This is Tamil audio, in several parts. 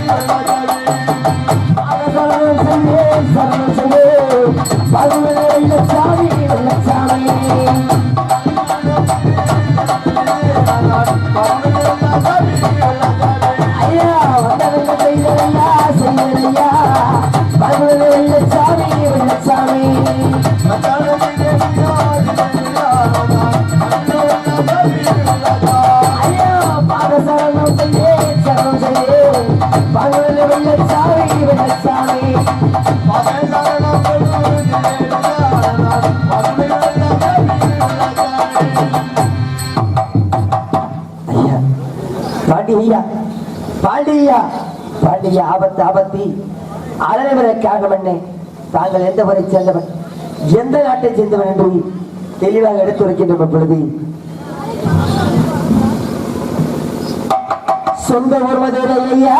ஐயா பாண்டியா பாண்டிய ஆபத்து ஆபத்தி. அழகவரை காரணமண்ணே தாங்கள் எந்த வரை சேர்ந்தவன்? எந்த நாட்டை சேர்ந்தவன் என்று தெளிவாக எடுத்துரைக்கின்ற பொழுது சொந்த ஒருவதோட ஐயா.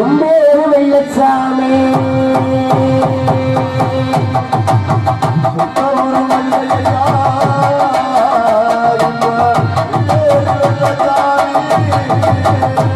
எம்மேறு வெள்ளச்சாமி ஐயா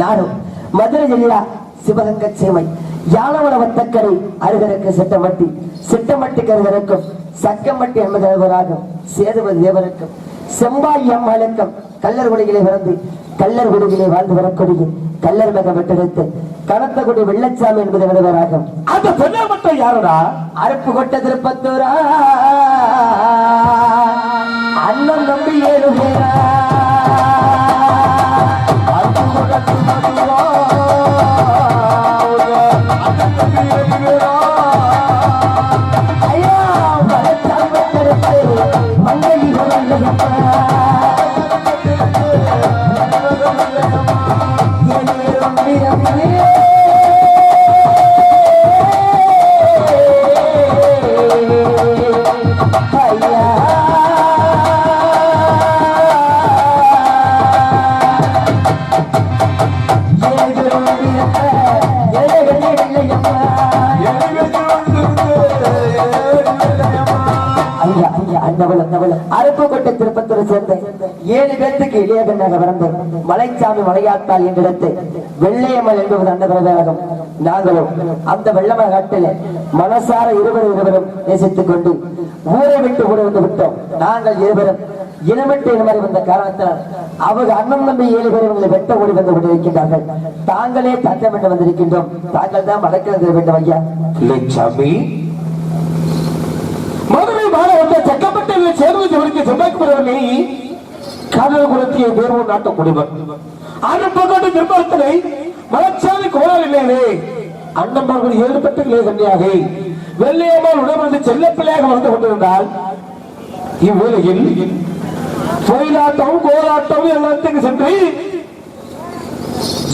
நானும் மதுரை ஜில்லா சிவகங்கை சேமை. யானவன வத்தக்கரை அருகருக்கு சிட்டமட்டி சிட்டமட்டி கருகருக்கும் சக்கமட்டி அம்மதேவராகும் சேதுபதி தேவருக்கும். செம்பாய் அம்மலுக்கும் கல்லர் குடிகளை பிறந்து கல்லர் குடிகளை வாழ்ந்து வரக்கூடிய கல்லர் மிக வெட்டெடுத்து கனத்தகுடி வெள்ளச்சாமி என்பது விதவராகும். அந்த பெண்ணை மட்டும் யாருடா? அருப்பு கொட்ட திருப்பத்தூரா. அண்ணன் நம்பி ஏழு ஐயா அருப்புக்கோட்டை திருப்பத்தூரை சேர்ந்த ஏழு பேர்த்துக்கு இளைய பெண்ணாக பிறந்த மலைச்சாமி மலையாத்தாள் என்றிடத்து வெள்ளையம்மல் என்பது அந்த பிரதேகம் நாங்களும் அந்த வெள்ளம காட்டில மனசார இருவரும் இருவரும் நேசித்துக் கொண்டு ஊரை விட்டு கூட வந்து விட்டோம். நாங்கள் இருவரும் இனமிட்டு இனமறி வந்த காரணத்தினால் அவங்க அண்ணன் நம்பி ஏழு பேர் இவங்களை வெட்ட ஓடி வந்து கொண்டிருக்கின்றார்கள். தாங்களே தத்தமிட்டு வந்திருக்கின்றோம். தாங்கள் தான் மடக்கிறது வேண்டும் ஐயா. லட்சுமி செக்கப்பட்ட மாவட்ட சக்கப்பட்டில் சேர்ந்து நீ காதல் குலத்திய வேறு நாட்டு குடிவர் அனுப்பப்பட்ட நிர்வாகத்தினை மலச்சாதி கோலால் இல்லையே அண்ணன்மார்கள் ஏழு பெற்றுகளே கன்னியாக வெள்ளையம்மாள் உடம்பு செல்ல பிள்ளையாக வந்து கொண்டிருந்தால் இவ்வுலகில் கோயிலாட்டம் கோலாட்டம் எல்லாத்துக்கும் சென்று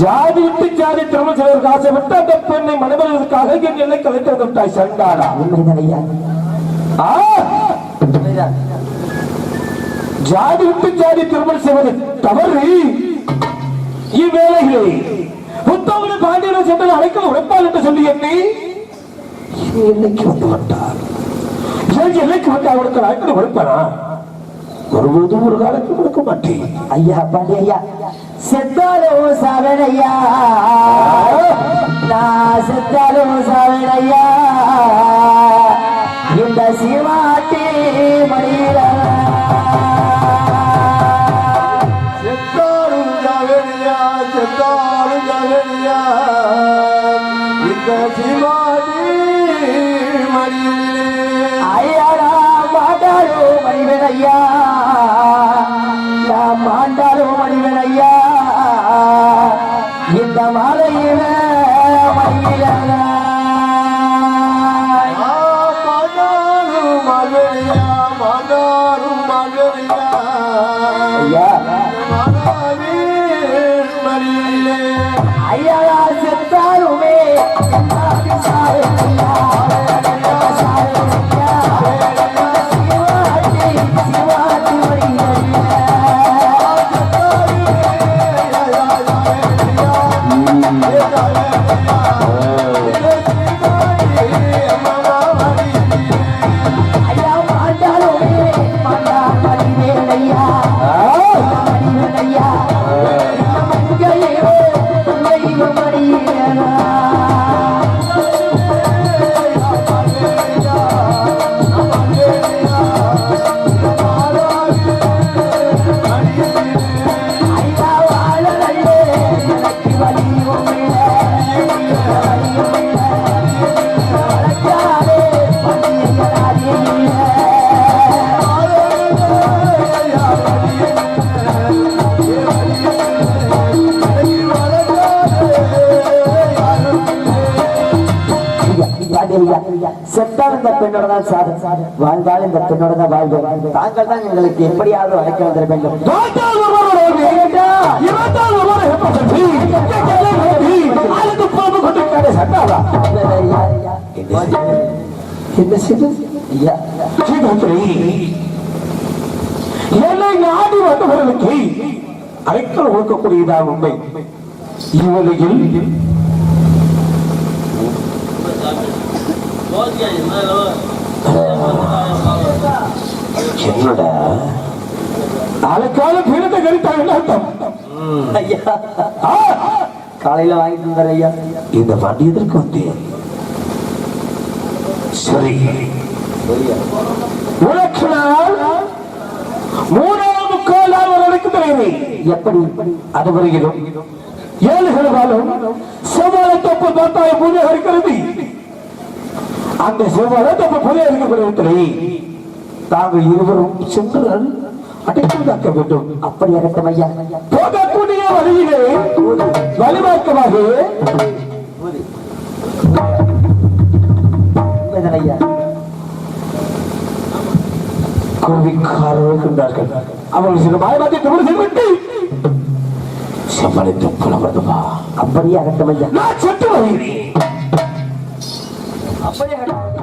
ஜாதி விட்டு ஜாதி திருமணம் செய்வதற்கு ஆசைப்பட்டு அந்த பெண்ணை மணமதற்காக என் எல்லை கலைத்து விட்டாய் சண்டாரா உண்மைதான் ஐயா ஜாதி விட்டு ஜாதி திருமணம் செய்வது தவறு. இவ்வேளைகளே புத்தவன பாண்டியனை சென்று அழைக்க உழைப்பால் என்று சொல்லி எண்ணி என் எல்லைக்கு வந்து விட்டார்? என் எல்லைக்கு வந்து அவனுக்கு அழைக்க உழைப்பானா? ஒருபோதும் ஒரு காலத்தில் கொடுக்க மாட்டேன். ஐயா பாண்டி ஐயா. செத்தாலும் சாவனையா நான் செத்தாலும் சாவனையா இந்த இந்த சிவாஜி மடியிலே. ஐயாடா மாண்டாரோ மணிவன் ஐயா? செத்தாருமே என்னாடி செத்தால் இந்த பெண்ணோட தான் சாது வாழ்ந்தால் இந்த பெண்ணோட தான் வாழ்வேன் தாங்கள் தான் எங்களுக்கு எப்படியாவது அழைக்க வந்துட வேண்டும். என்ன செய்து? ஐயா. என்னை நாடி வந்தவர்களுக்கு அழைக்கல் கொடுக்கக்கூடியதான் உண்மை. இவளையில் என்னடா? நாளைக்கால பீடத்தை கழித்தாங்க அர்த்தம்? ஐயா. காலையில வாங்கிட்டு வந்தார் ஐயா. இந்த வண்டி எதற்கு வந்தேன் சரி. உனக்கு நான் மூணாவது வரைக்கும் தருகிறேன் எப்படி? அது வருகிறோம். ஏழு காலம் செவ்வாழை தொப்பு தாத்தாய பூஜை இருக்கிறது அந்த செவ்வாழை தொப்பு பூஜை இருக்கப்படுகிறது தாங்கள் இருவரும் சென்று அடைப்பதாக்க வேண்டும். அப்படி இருக்கட்டும் ஐயா. போகக்கூடிய வழியிலே கோவிக்காரர்கள் இருக்கின்றார்கள் அவர்கள் சில மாயமாத்தி திருமணம் செய்துவிட்டு செவ்வாழை தொப்பு வருதுமா அப்படியே அகட்டும் ஐயா? நான் சென்று வருகிறேன். அப்படியே அகட்டும்